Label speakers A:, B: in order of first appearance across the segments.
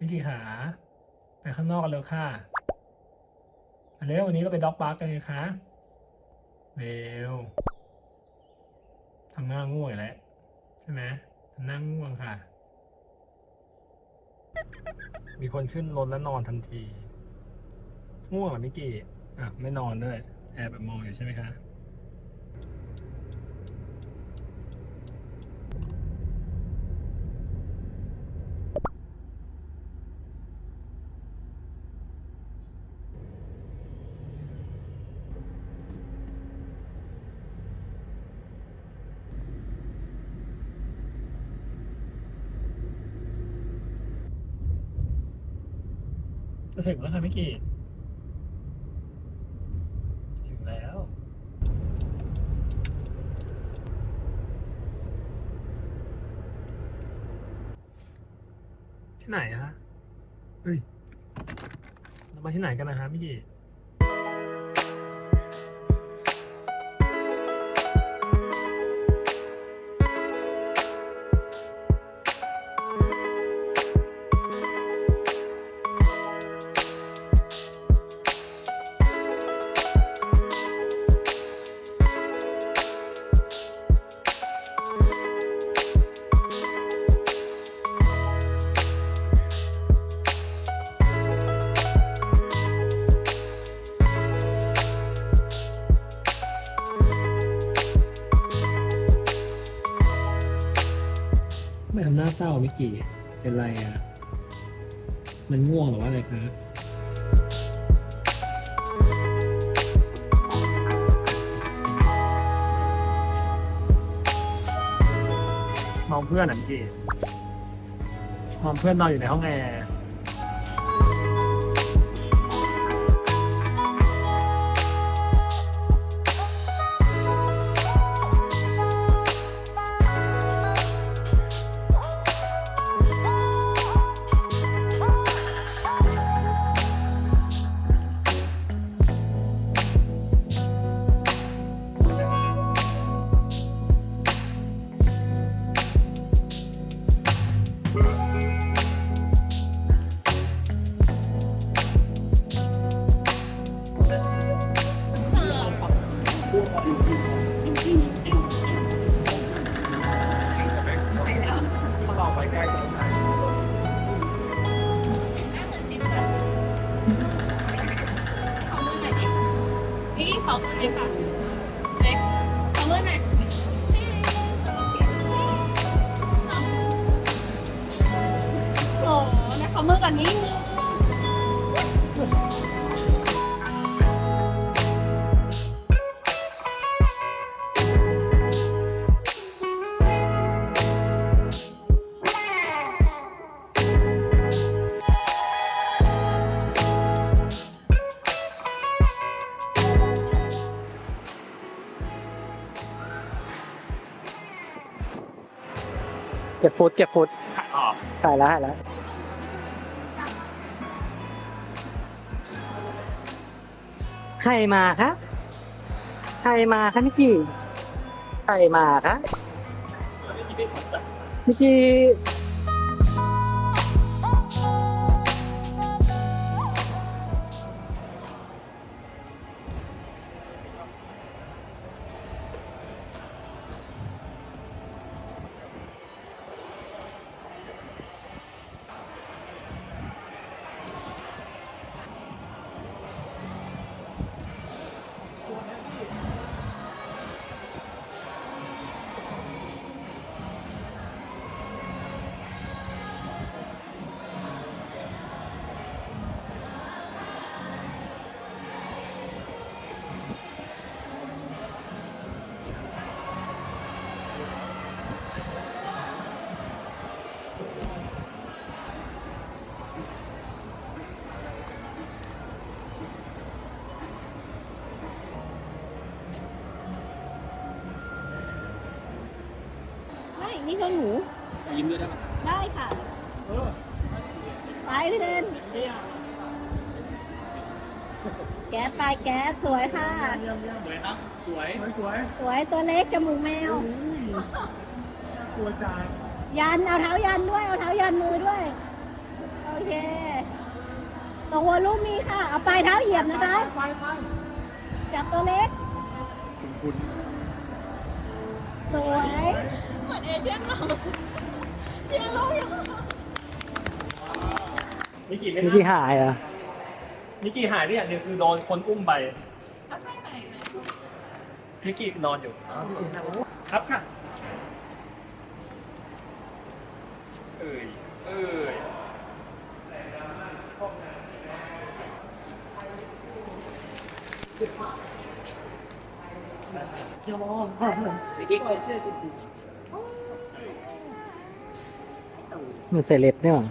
A: วิธีหา ไปข้างนอกกันเร็วค่ะมาเร็ววันนี้เราไปด็อกปาร์กกันเลยคะเร็วทำหน้าง่วงอีกแล้วใช่ไหมทำหน้าง่วงค่ะ มีคนขึ้นรถแล้วนอนทันทีง่วงเหรอมิกกี้อะไม่นอนด้วย แอบแบบมองอยู่ใช่ไหมคะ จะถึงแล้วค่ะมิกกี้ถึงแล้ว ที่ไหนฮะ เฮ้ย เรามาที่ไหนกันนะฮะมิกกี้ไม่ท น่าเศร้ามิกกี้เป็นไรอะ มันง่วงหรือว่าอะไรครับมองเพื่อนอะมิกกี้มองเพื่อนนอนอยู่ในห้องแอร์
B: พี่ขอมือหน่อยค่ะเล็กขอมือหน่อยโอ้นะขอมือก่อนนี้
C: เก็บฟุตเก็บฟุต
A: ออก
C: ถ่ายแล้วถ่ายแล้วใครมาครับใครมาคะนิกกี้ใครมาคะนิกกี้
B: ไม่ นี่คือหนู
A: ยิ้มด้วยได้ปะ
B: ได้ค่ะ ไปพี่เดนแก๊สไปแก๊สสวยค่ะ
A: สวยครับ สวย สวย
B: สวยตัวเล็กจมูกแมว
A: สวยจัง
B: ยัน เอาเท้ายันด้วย เอาเท้ายันมือด้วย โอเค
D: ของวอลลุ่มมีค่ะ เอาปลายเท้าเหยียบนะคะ จับตัวเล็ก สวย
B: เหมือนเอเชียนเราเชียร์เราอยู่
A: นิกกี้ไม่
C: นี่
A: น่า
C: ที่หายเหรอ
A: นิกกี้หายได้อย่างเดียวคือโดนคนอุ้มไป
B: เอาไปไหนนะ
A: นิกกี้นอนอยู่ครับค่ะ เอ้ย เอ้ย
C: มันเซเลบเนี่ยหรอ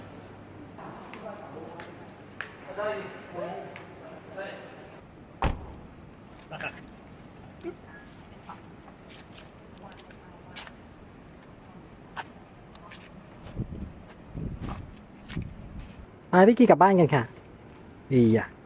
C: มาพี่กี้กลับบ้านกันค่ะ ดีอะ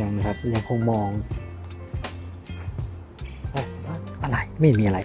C: ยังนะครับยังคงมองออะไรไม่มีอะไร